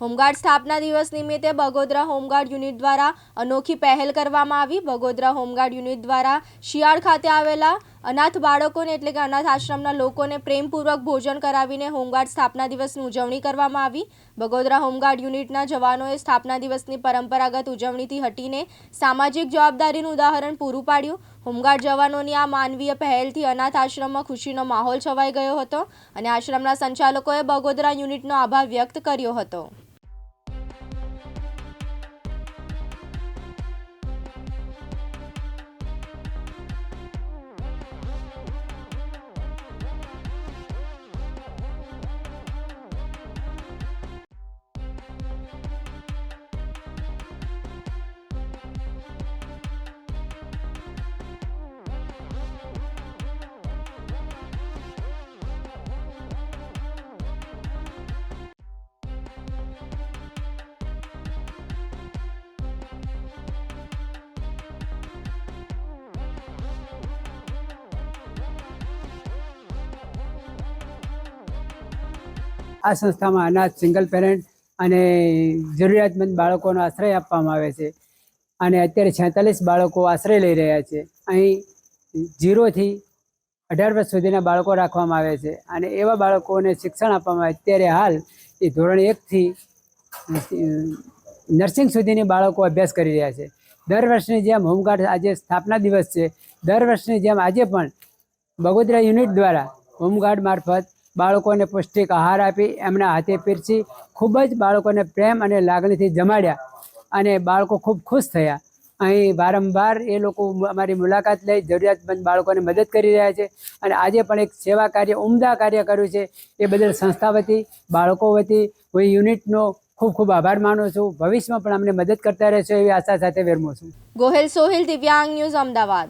Home guard સ્થાપના દિવસ નિમિત્તે બગોદરા હોમગાર્ડ યુનિટ દ્વારા અનોખી પહેલ કરવામાં આવી. બગોદરા હોમગાર્ડ યુનિટ દ્વારા શિયાળ ખાતે આવેલા અનાથ બાળકોને એટલે કે અનાથ આશ્રમના લોકોને પ્રેમપૂર્વક ભોજન કરાવીને હોમગાર્ડ સ્થાપના દિવસની ઉજવણી કરવામાં આવી. બગોદરા હોમગાર્ડ યુનિટના જવાનોએ સ્થાપના દિવસની પરંપરાગત ઉજવણીથી હટીને સામાજિક જવાબદારીનું ઉદાહરણ પૂરું પાડ્યું. હોમગાર્ડ જવાનોની આ માનવીય પહેલથી અનાથ આશ્રમમાં ખુશીનો માહોલ છવાઈ ગયો હતો અને આશ્રમના સંચાલકોએ બગોદરા યુનિટનો આભાર વ્યક્ત કર્યો હતો. આ સંસ્થામાં અનાથ, સિંગલ પેરેન્ટ અને જરૂરિયાતમંદ બાળકોનો આશ્રય આપવામાં આવે છે. અને અત્યારે છેતાલીસ બાળકો આશ્રય લઈ રહ્યા છે. અહીં જીરોથી અઢાર વર્ષ સુધીના બાળકો રાખવામાં આવે છે. અને એવા બાળકોને શિક્ષણ આપવામાં આવે. અત્યારે હાલ એ ધોરણ એકથી નર્સિંગ સુધીની બાળકો અભ્યાસ કરી રહ્યા છે. દર વર્ષની જેમ હોમગાર્ડ આજે સ્થાપના દિવસ છે. દર વર્ષની જેમ આજે પણ બગોદરા યુનિટ દ્વારા હોમગાર્ડ મારફત બાળકોને પૌષ્ટિક આહાર આપી, એમના હાથે પીરસી, ખૂબ જ બાળકોને પ્રેમ અને લાગણીથી જમાડ્યા અને બાળકો ખૂબ ખુશ થયા. અહીં વારંવાર એ લોકો અમારી મુલાકાત લઈ જરૂરિયાતમંદ બાળકોને મદદ કરી રહ્યા છે અને આજે પણ એક સેવા કાર્ય, ઉમદા કાર્ય કર્યું છે. એ બદલ સંસ્થા વતી, બાળકો વતી કોઈ યુનિટનો ખૂબ ખૂબ આભાર માનું છું. ભવિષ્યમાં પણ અમને મદદ કરતા રહેશો એવી આશા સાથે વેરમો છું. ગોહિલ સોહિલ દિવ્યાંગ ન્યૂઝ અમદાવાદ.